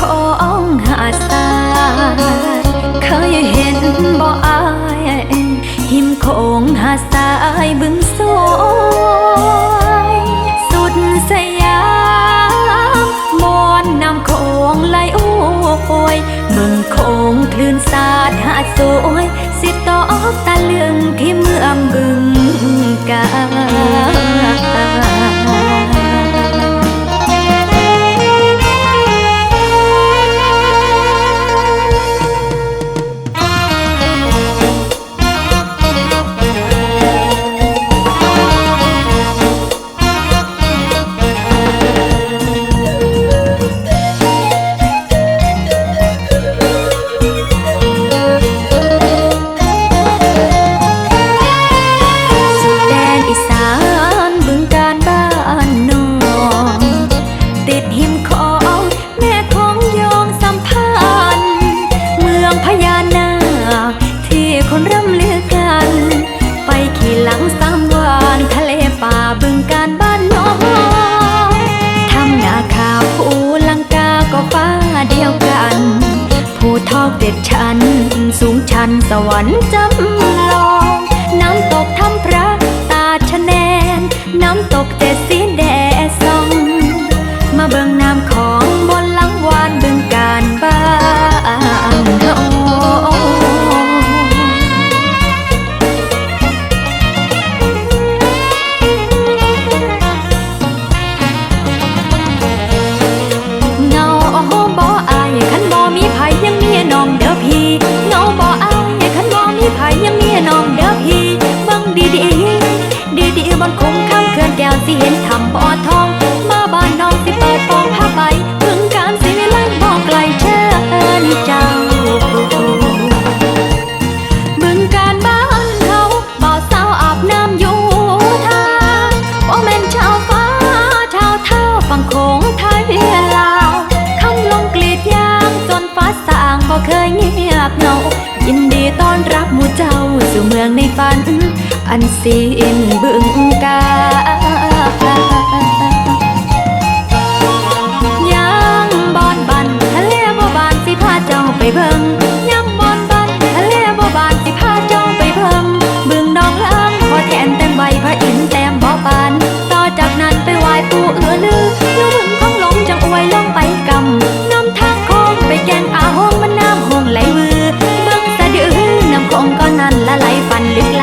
ของหาดาเคยเห็นบ่อายหิมโขงหาดายบึงสวยสุดสยามมอนนำโขงไหลโอ้ยมึงโขงคลื่นสาดหาดสวยสิตอกตเลืองที่เมืองบึงกา ลังสามวานทะเลป่าบึงการบ้านน้องทำนาขาผู้ลังกาก็ฟ้าเดียวกัน ผู้ทอกเด็ดชัน สูงชันสวรรค์จำลอง น้ำตกทำพระตาชะแนน น้ำตกเจ็ดสีแดด อันสีอินบึงกายังบอนบันทะเลบ่บานสิพาเจ้าไปเบิ่งยังบอนบันทะเลบ่บานสิพาเจ้าไปเบิ่งบึงดองลางขอแทนแต้มใบพระอินแต้มบ่ปาน ต่อจากนั้นไปไหว้ปู่เอือลือลูกบึงของลงจังอวยลงไปกำน้ำทางงไปแกนอาหงมันน้ำหงไหลวือเบิ่งสะดือน้ำคงก็นั่นละไหลฟันลึก